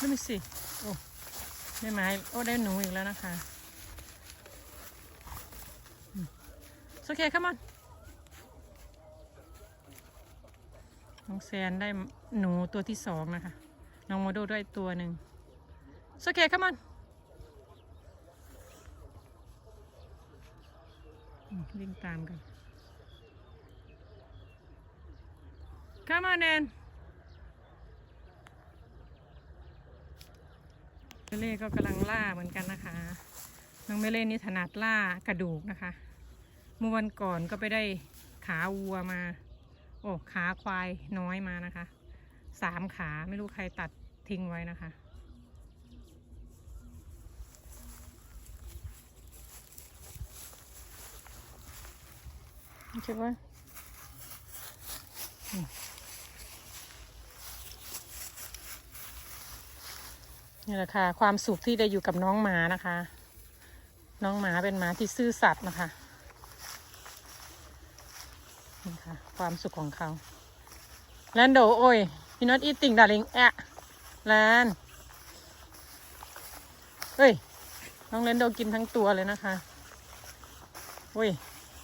ดูมิสิโอ้ได้ไม้โอ้ได้หนูอีกแล้วนะคะโอเค come on น้องแซนได้หนูตัวที่สองนะคะ น้องโมโดได้ตัวหนึ่งโอเค come on อืมวิ่งตามกัน come on then เมเล่ก็กำลังล่าเหมือนกันนะคะ น้องเมเล่นี่ถนัดล่ากระดูกนะคะ เมื่อวันก่อนก็ไปได้ขาวัวมา โอ้ขาควายน้อยมานะคะสามขาไม่รู้ใครตัดทิ้งไว้นะคะคิดว่าอืม นี่แหละค่ะ ความสุขที่ได้อยู่กับน้องหมานะคะ น้องหมาเป็นหมาที่ซื่อสัตย์นะคะนี่ค่ะ ความสุขของเขาแลนโดโอ้ย you not eating darling แอะแลนเฮ้ย น้องแลนโดกินทั้งตัวเลยนะคะเฮ้ย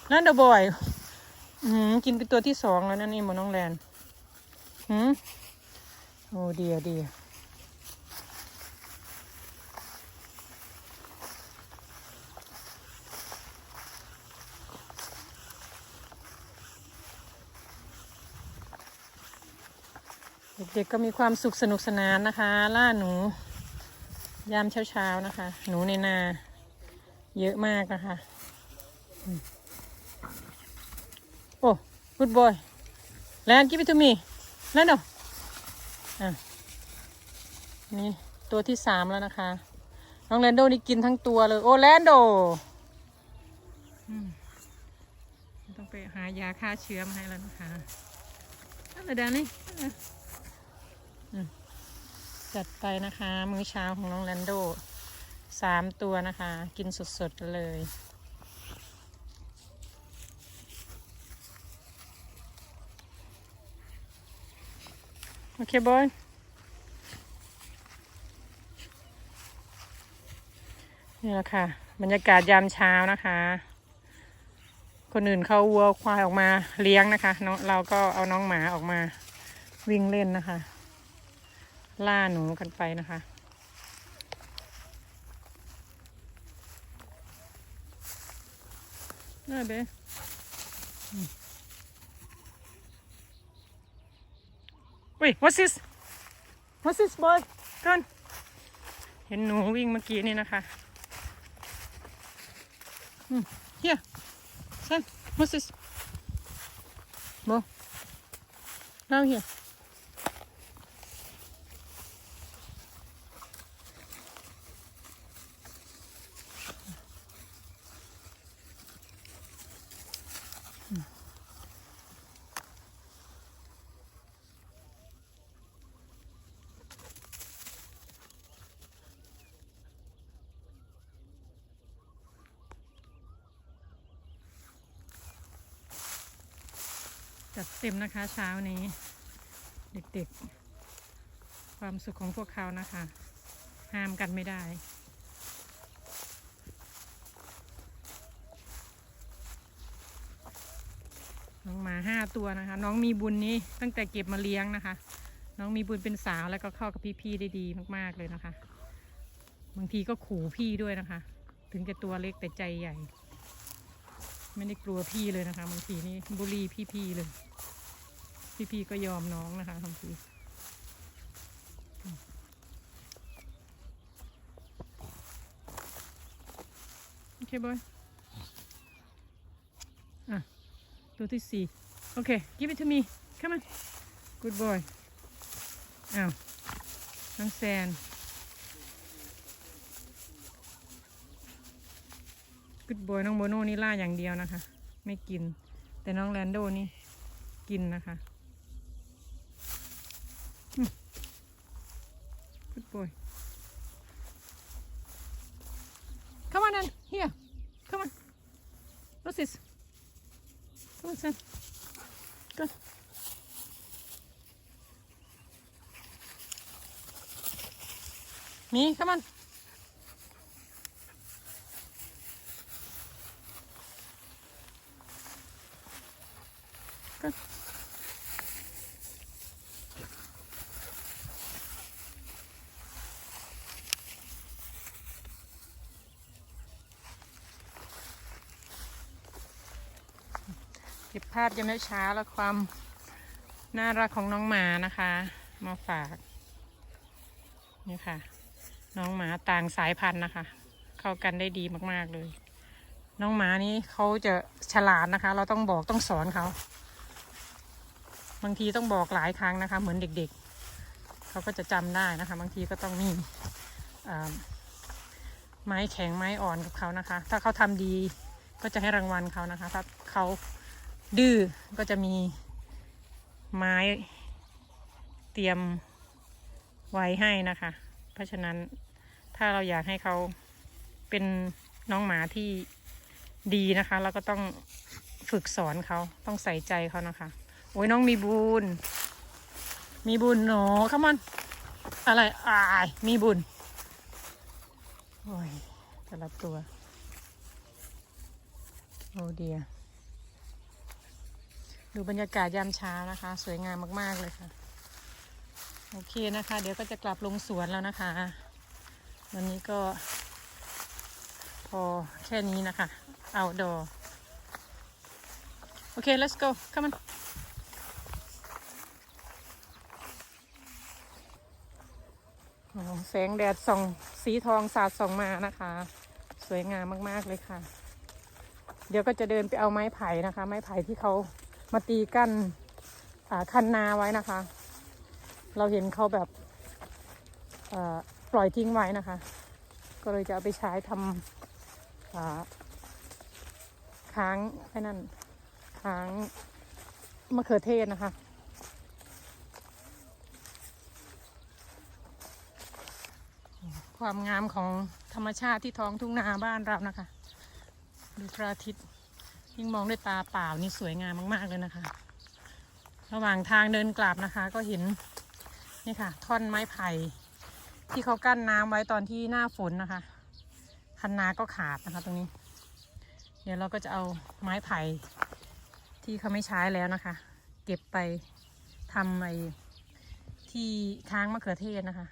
แลนโดบอยอืมกินเป็นตัวที่สองแล้วนั่นนี่หมอน้องแลนหืมโอ้เดียเดีย เด็กๆก็มีความสุขสนุกสนานนะคะ ล่าหนู ยามเช้าๆนะคะ หนูในนา เยอะมากนะคะโอ้ good boy แลน give it to me แลนโดอะนี่ตัวที่สามแล้วนะคะน้องแลนโดนี่กินทั้งตัวเลย โอ้แลนโดอต้องไปหายาฆ่าเชื้อมาให้แล้วนะคะอะไรดานี่ จัดไปนะคะ มื้อเช้าของน้องแลนโดสามตัวนะคะ กินสดๆเลย โอเคบอยนี่แหละค่ะ บรรยากาศยามเช้านะคะ คนอื่นเขาวัวควายออกมาเลี้ยงนะคะน้องเราก็เอาน้องหมาออกมาวิ่งเล่นนะคะ ล่าหนูกันไปนะคะ น่าเบ้ Wait, what's this? What's this boy? Come on. เห็นหนูวิ่งเมื่อกี้นี่นะคะอืม here son what's this Bo now here จัดเต็มนะคะเช้านี้ เด็กๆ ความสุขของพวกเขานะคะ ห้ามกันไม่ได้น้องหมาห้าตัวนะคะ น้องมีบุญนี้ตั้งแต่เก็บมาเลี้ยงนะคะ น้องมีบุญเป็นสาวแล้วก็เข้ากับพี่ๆได้ดีมากๆเลยนะคะ บางทีก็ขู่พี่ด้วยนะคะ ถึงจะตัวเล็กแต่ใจใหญ่ ไม่ได้กลัวพี่เลยนะคะบางทีนี่บุรีพี่ๆเลย พี่ๆก็ยอมน้องนะคะบางทีโอเคบอยอะตัวที่สี่โอเค give it to me come on good boy อ้าวน้องแซน good boy น้องโบโน่นี่ล่าอย่างเดียวนะคะ ไม่กิน แต่น้องแลนโดนี่กินนะคะอืม good boy come on then here come on what's this come on son go มี come on เก็บภาพยามเช้าและความน่ารักของน้องหมานะคะ มาฝาก นี่ค่ะ น้องหมาต่างสายพันธุ์นะคะ เข้ากันได้ดีมากๆเลย น้องหมานี้เขาจะฉลาดนะคะ เราต้องบอกต้องสอนเขาบางทีต้องบอกหลายครั้งนะคะ เหมือนเด็กๆ เขาก็จะจำได้นะคะ บางทีก็ต้องมีอ่ไม้แข็งไม้อ่อนกับเขานะคะ ถ้าเขาทำดีก็จะให้รางวัลเขานะคะ ถ้าเขา ดื้อก็จะมีไม้เตรียมไว้ให้นะคะ เพราะฉะนั้นถ้าเราอยากให้เขาเป็นน้องหมาที่ดีนะคะ เราก็ต้องฝึกสอนเขาต้องใส่ใจเขานะคะ โอ้ยน้องมีบุญ มีบุญหนอขมันอะไรอายมีบุญ โอ้ยแต่ละตัว โอ้เดีย ดูบรรยากาศยามเช้านะคะ สวยงามมากๆเลยค่ะ โอเคนะคะ เดี๋ยวก็จะกลับลงสวนแล้วนะคะ วันนี้ก็ พอแค่นี้นะคะ outdoor โอเค let's go come on แสงแดดส่องสีทองสาดส่องมานะคะ สวยงามมาก ๆ เลยค่ะ เดี๋ยวก็จะเดินไปเอาไม้ไผ่นะคะ ไม้ไผ่ที่เขา มาตีกั้นคันนาไว้นะคะ เราเห็นเขาแบบปล่อยทิ้งไว้นะคะ ก็เลยจะเอาไปใช้ทำค้างไอ้นั่นค้างมะเขือเทศนะคะความงามของธรรมชาติที่ท้องทุ่งนาบ้านเรานะคะ ดูพระอาทิตย์ ยิ่งมองด้วยตาเปล่านี่สวยงามมาก ๆ เลยนะคะ ระหว่างทางเดินกลับนะคะ ก็เห็นนี่ค่ะ ท่อนไม้ไผ่ที่เขากั้นน้ำไว้ตอนที่หน้าฝนนะคะ คันนาก็ขาดนะคะตรงนี้ เดี๋ยวเราก็จะเอาไม้ไผ่ที่เขาไม่ใช้แล้วนะคะ เก็บไปทำไอ้ที่ค้างมะเขือเทศนะคะ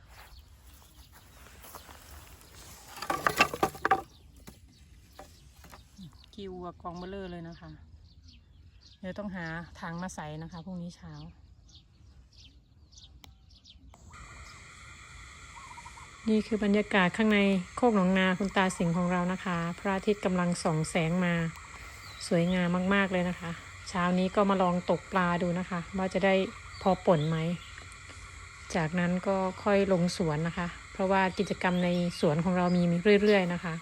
กิวกับกองเบลเลอร์เลยนะคะ เดี๋ยวต้องหาถังมาใส่นะคะพรุ่งนี้เช้านี่คือบรรยากาศข้างในโคกหนองนาคุณตาสิงห์ของเรานะคะ พระอาทิตย์กำลังส่องแสงมาสวยงามมาก ๆ เลยนะคะ เช้านี้ก็มาลองตกปลาดูนะคะ ว่าจะได้พอป่นไหม จากนั้นก็ค่อยลงสวนนะคะ เพราะว่ากิจกรรมในสวนของเรามีเรื่อย ๆ นะคะ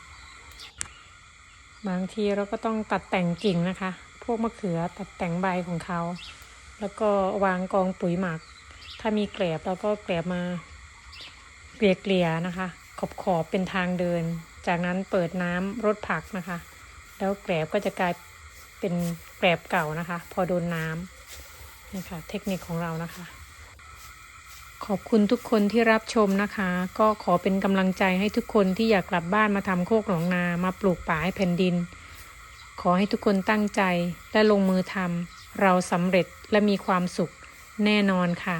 บางทีเราก็ต้องตัดแต่งกิ่งนะคะ พวกมะเขือตัดแต่งใบของเขา แล้วก็วางกองปุ๋ยหมัก ถ้ามีแกลบเราก็แกลบมาเกลี่ยๆนะคะ ขอบขอบเป็นทางเดิน จากนั้นเปิดน้ำรดผักนะคะ แล้วแกลบก็จะกลายเป็นแกลบเก่านะคะ พอโดนน้ำนี่ค่ะเทคนิคของเรานะคะ ขอบคุณทุกคนที่รับชมนะคะ ก็ขอเป็นกำลังใจให้ทุกคนที่อยากกลับบ้านมาทำโคกหนองนามาปลูกป่าให้แผ่นดิน ขอให้ทุกคนตั้งใจและลงมือทำเราสำเร็จและมีความสุขแน่นอนค่ะ